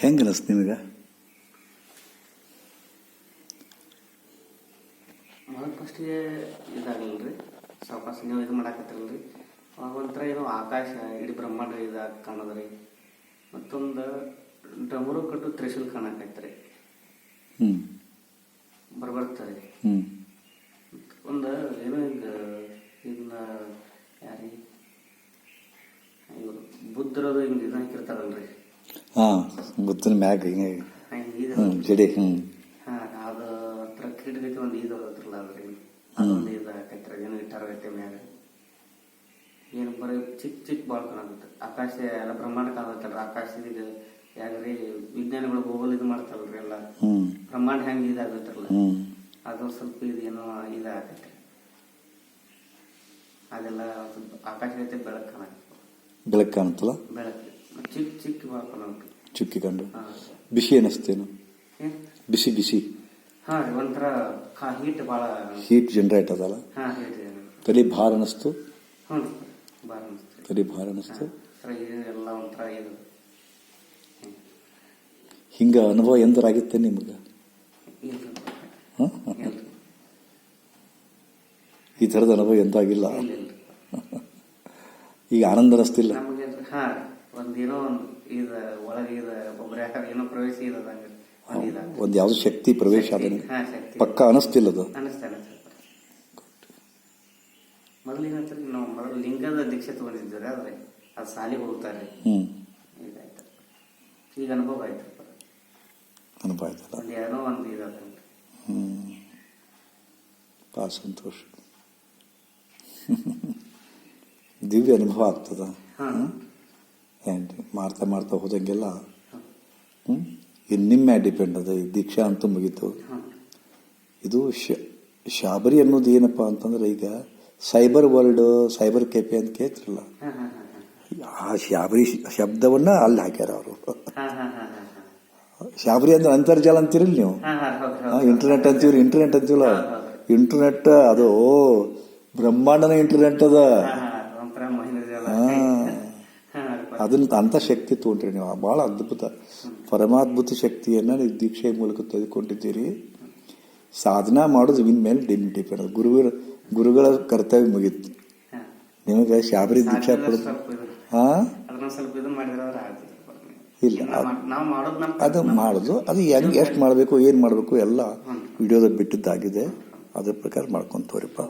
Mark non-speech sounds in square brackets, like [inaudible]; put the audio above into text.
ಹೆಂಗೆ ಅನಿಸ್ತು ನಿಮಗೆ ಫಸ್ಟಿಗೆ ಇದಾಗಲ್ರಿ. ಸಾವಕಾಶ ನೀವು ಇದು ಮಾಡಾಕತ್ತಿರಲ್ರಿ. ಅವಾಗ ಒಂಥರ ಏನೋ ಆಕಾಶ ಇಡೀ ಬ್ರಹ್ಮಾಂಡ ಇದಾಗ ಕಾಣೋದ್ರಿ. ಮತ್ತೊಂದು ಡಮರು ಕಟ್ಟು ತ್ರಿಶೂಲ್ ಕಾಣಕೈತ್ರಿ. ಬರ್ಬರ್ತಾರೆ. ಒಂದು ಏನೋ ಹಿಂಗ ಇನ್ನ ಯಾರಿ? ಇವರು ಬುದ್ಧರದು ಹಿಂಗೆ ಇದು ಗೊತ್ತಿನ ಮ್ಯಾಗ ಹಿಂಗೆ ಹ್ಞೂ ಜಡಿ ಹ್ಞೂ ಹಾ ಅದು ಹತ್ರ ಕಿರೀಟದೈತಿ ಒಂದು ಇದು ಅದ್ರಲ್ಲ ಅದ್ರಿ ಅದೊಂದು ಇದು ಹಾಕೈತ್ರಿ ಏನೋ ಇಟ್ಟಾರೈತೆ ಮ್ಯಾಗ. ಏನು ಬರೀ ಚಿಕ್ಕ ಚಿಕ್ಕ ಬಾಳ್ ಕಾಣತ್ತೆ ಆಕಾಶ ಎಲ್ಲ ಬ್ರಹ್ಮಾಂಡ ಕಾಣತ್ತಲ್ರಿ ಆಕಾಶದ ಯಾಕ್ರಿ ವಿಜ್ಞಾನಿಗಳು ಹೋಗಲ್ ಇದು ಮಾಡ್ತಾರಲ್ರಿ ಎಲ್ಲ. ಬ್ರಹ್ಮಾಂಡ ಹೆಂಗೆ ಇದಾಗತ್ತಲ್ಲ ಅದು ಸ್ವಲ್ಪ ಇದೇನೋ ಇದಾಗತ್ತೆ ಅದೆಲ್ಲ ಸ್ವಲ್ಪ ಆಕಾಶ ಐತೆ ಬೆಳಕು ಕಾಣತ್ತೆ ಬೆಳಕು ಕಾಣುತ್ತಲ್ಲ ಬೆಳಕು. ಚಿಕ್ಕ ಚಿಕ್ಕ ಬಾಳ್ ಕಾಣತ್ತೆ ಚುಕ್ಕಿ ಕಂಡು ಹಾ ಬಿಸಿ ಅನ್ನಿಸ್ತೇನು ಬಿಸಿ ಬಿಸಿ. ಹೀಟ್ ಜನರೇಟ್ ಅದಲ್ಲ? ತಲೆ ಭಾರ ಅನಿಸ್ತು? ತಲೆ ಭಾರ ಅನ್ನಿಸ್ತು ಹಿಂಗ ಅನುಭವ ಎಂದರಾಗಿತ್ತೆ ನಿಮ್ಗೆ? ಈ ತರದ ಅನುಭವ ಎಂದಾಗಿಲ್ಲ. ಈಗ ಆನಂದ ಅನ್ನಿಸ್ತಿಲ್ಲ ಒಂದೇನೋ ಒಳಗೆ ಇದ ಒಬ್ಬರ ಏನೋ ಪ್ರವೇಶ ಇರೋದಂಗ ಒಂದು ಇದ. ಯಾವ್ದು ಶಕ್ತಿ ಪ್ರವೇಶ ಶಕ್ತಿ ಪಕ್ಕ ಅನಿಸ್ತಿಲ್ಲ ಅದು. ಅನಿಸ್ತಾ ಅನಿಸ್ತಾ. ಮೊದಲು ಏನಂತಾರೆ ನಾವು ಮೊದಲು ಲಿಂಗದ ದೀಕ್ಷೆ ತಗೊಂಡಿದ್ದೀವಿ ಆದ್ರೆ ಅದು ಸಾಲಿಗೆ ಹೋಗ್ತಾರೆ. ಈಗ ಅನುಭವ ಆಯ್ತು. ಅನುಭವ ಆಯ್ತಲ್ಲ ಏನೋ ಒಂದು ಇದ ಹ್ಞೂ ಭಾಳ ಸಂತೋಷ. [laughs] ದಿವ್ಯ ಅನುಭವ ಆಗ್ತದ? ರೀ ಮಾಡ್ತಾ ಮಾಡ್ತಾ ಹೋದಂಗೆಲ್ಲ ಹ್ಞೂ ಇದು ನಿಮ್ಮ ಡಿಪೆಂಡ್ ಅದ ಈ ದೀಕ್ಷಾ ಅಂತೂ ಮುಗೀತು. ಇದು ಶ ಶಾಬರಿ ಅನ್ನೋದು ಏನಪ್ಪ ಅಂತಂದ್ರೆ ಈಗ ಸೈಬರ್ ವರ್ಲ್ಡ್ ಸೈಬರ್ ಕೆಪೆ ಅಂತ ಕೇಳ್ತಿರಲ್ಲ. ಆ ಶಾಬರಿ ಶಬ್ದವನ್ನ ಅಲ್ಲಿ ಹಾಕ್ಯಾರ ಅವರು. ಶಾಬರಿ ಅಂದ್ರೆ ಅಂತರ್ಜಾಲ ಅಂತೀರಲ್ಲ ನೀವು? ಇಂಟರ್ನೆಟ್ ಅಂತೀವ್ರಿ ಇಂಟರ್ನೆಟ್ ಅಂತೀವಲ್ಲ? ಇಂಟರ್ನೆಟ್ ಅದು ಬ್ರಹ್ಮಾಂಡನ ಇಂಟರ್ನೆಟ್ ಅದ ಹಾ ಹಾ ಒಂಥರ ಮಹಿಂದ್ರ ಜಲ ಹಾ. ಹಾ ಅದನ್ನ ಅಂತ ಶಕ್ತಿ ತಗೊಂಡ್ರಿ ನೀವು. ಬಹಳ ಅದ್ಭುತ. ಪರಮಾದ್ಭುತ ಶಕ್ತಿಯನ್ನ ನೀವು ದೀಕ್ಷೆಯ ಮೂಲಕ ತೆಗೆದುಕೊಂಡಿದ್ದೀರಿ. ಸಾಧನಾ ಮಾಡೋದು ಇನ್ ಮೇಲೆ ಡಿಮ್ ಡಿಪೆಂಡ್ ಗುರುಗಳ ಗುರುಗಳ ಕರ್ತವ್ಯ ಮುಗೀತು. ನಿಮಗೆ ಶಾಬರಿ ದೀಕ್ಷೆ ಪಡೆದು ಹಾ? ಇಲ್ಲ, ಅದ್- ಮಾಡೋದು ಅದು ಮಾಡೋದು. ಅದು ಹೆಂಗ್ ಎಷ್ಟು ಮಾಡಬೇಕು ಏನು ಮಾಡಬೇಕು ಎಲ್ಲ ವಿಡಿಯೋದಾಗ ಬಿಟ್ಟಿದ್ದಾಗಿದೆ. ಅದ್ರ ಪ್ರಕಾರ ಮಾಡ್ಕೊಂತವ್ರಿಪ್ಪ